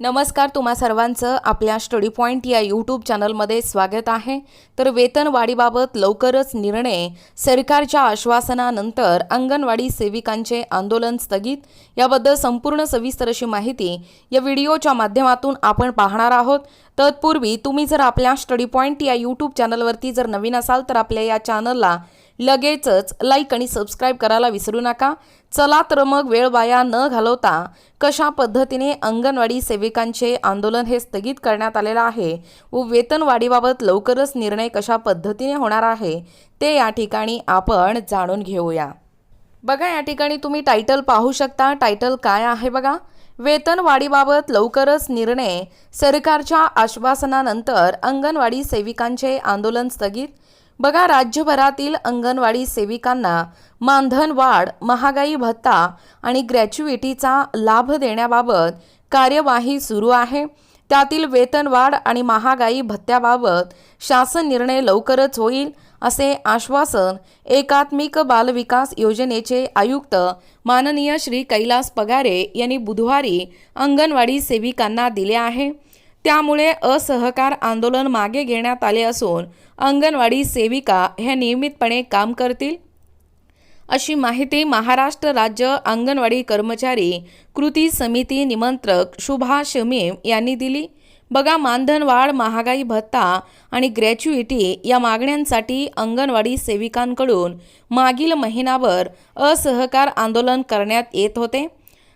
नमस्कार तुम्हा सर्वांचं आपल्या स्टडी पॉईंट या यूट्यूब चॅनलमध्ये स्वागत आहे. तर वेतनवाढीबाबत लवकरच निर्णय सरकारच्या आश्वासनानंतर अंगणवाडी सेविकांचे आंदोलन स्थगित. याबद्दल संपूर्ण सविस्तर अशी माहिती या व्हिडिओच्या माध्यमातून आपण पाहणार आहोत. तत्पूर्वी तुम्ही जर आपल्या स्टडी पॉईंट या यूट्यूब चॅनलवरती जर नवीन असाल तर आपल्या या चॅनलला लगेचच लाईक आणि सबस्क्राईब करायला विसरू नका. चला तर मग वेळ वाया न घालवता कशा पद्धतीने अंगणवाडी सेविकांचे आंदोलन हे स्थगित करण्यात आलेलं आहे व वेतनवाढीबाबत लवकरच निर्णय कशा पद्धतीने होणार आहे ते या ठिकाणी आपण जाणून घेऊया. बघा या ठिकाणी तुम्ही टायटल पाहू शकता. टायटल काय आहे बघा? वेतनवाढीबाबत लवकरच निर्णय सरकारच्या आश्वासनानंतर अंगणवाडी सेविकांचे आंदोलन स्थगित. बघा राज्यभरातील अंगणवाडी सेविकांना मानधन वाढ महागाई भत्ता आणि ग्रॅच्युइटीचा लाभ देण्याबाबत कार्यवाही सुरू आहे. त्यातील वेतनवाढ आणि महागाई भत्त्याबाबत शासन निर्णय लवकरच होईल असे आश्वासन एकात्मिक बालविकास योजनेचे आयुक्त माननीय श्री कैलास पगारे यांनी बुधवारी अंगणवाडी सेविकांना दिले आहे. त्यामुळे असहकार आंदोलन मागे घेण्यात आले असून अंगणवाडी सेविका ह्या नियमितपणे काम करतील? अशी माहिती महाराष्ट्र राज्य अंगणवाडी कर्मचारी कृती समिती निमंत्रक शुभा शमीम यांनी दिली. बघा मानधनवाढ महागाई भत्ता आणि ग्रॅच्युइटी या मागण्यांसाठी अंगणवाडी सेविकांकडून मागील महिनाभर असहकार आंदोलन करण्यात येत होते.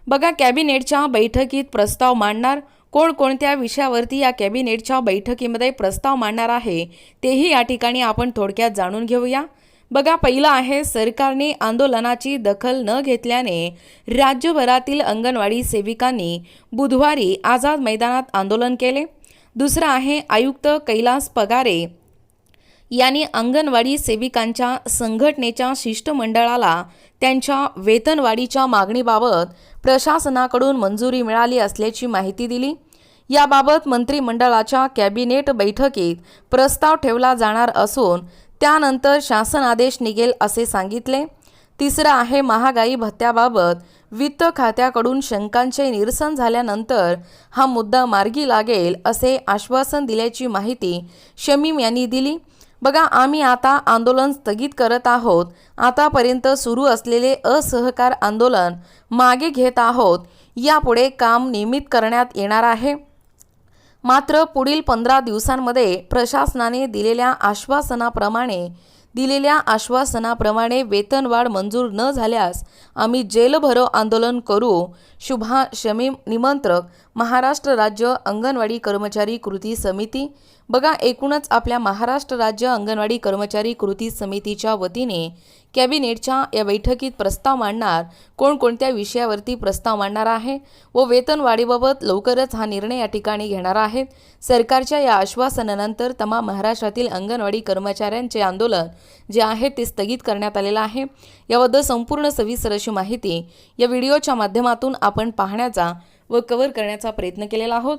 बघा कॅबिनेटच्या बैठकीत प्रस्ताव मांडणार कोणकोणत्या विषयावरती या कॅबिनेटच्या बैठकीमध्ये प्रस्ताव मांडणार आहे तेही या ठिकाणी आपण थोडक्यात जाणून घेऊया. बघा पहिलं आहे सरकारने आंदोलनाची दखल न घेतल्याने राज्यभरातील अंगणवाडी सेविकांनी बुधवारी आझाद मैदानात आंदोलन केले. दुसरं आहे आयुक्त कैलास पगारे यांनी अंगणवाडी सेविकांच्या संघटनेच्या शिष्टमंडळाला त्यांच्या वेतनवाढीच्या मागणीबाबत प्रशासनाकडून मंजुरी मिळाली असल्याची माहिती दिली. याबाबत मंत्रिमंडळाच्या कॅबिनेट बैठकीत प्रस्ताव ठेवला जाणार असून त्यानंतर शासन आदेश निघेल असे सांगितले. तिसरं आहे महागाई भत्त्याबाबत वित्त खात्याकडून शंकांचे निरसन झाल्यानंतर हा मुद्दा मार्गी लागेल असे आश्वासन दिल्याची माहिती शमीम यांनी दिली. बघा आम्ही आता आंदोलन स्थगित करत आहोत. आतापर्यंत सुरू असलेले असहकार आंदोलन मागे घेत आहोत. यापुढे काम नियमित करण्यात येणार आहे. मात्र पुढील पंधरा दिवसांमध्ये प्रशासनाने दिलेल्या आश्वासनाप्रमाणे दिलेल्या आश्वासनाप्रमाणे वेतनवाढ मंजूर न झाल्यास आम्ही जेलभरो आंदोलन करू. शुभा शमीम निमंत्रक महाराष्ट्र राज्य अंगणवाडी कर्मचारी कृती समिती. बघा एकूणच आपल्या महाराष्ट्र राज्य अंगणवाडी कर्मचारी कृती समितीच्या वतीने कॅबिनेटच्या या बैठकीत प्रस्ताव मांडणार कोणकोणत्या विषयावरती प्रस्ताव मांडणार आहे व वेतनवाढीबाबत लवकरच हा निर्णय या ठिकाणी घेणार आहेत सरकारच्या या आश्वासनानंतर तमाम महाराष्ट्रातील अंगणवाडी कर्मचाऱ्यांचे आंदोलन जे आहे ते स्थगित करण्यात आलेलं आहे. याबद्दल संपूर्ण सविस्तर अशी माहिती या व्हिडिओच्या माध्यमातून आपण पाहण्याचा व कव्हर करण्याचा प्रयत्न केलेला आहोत.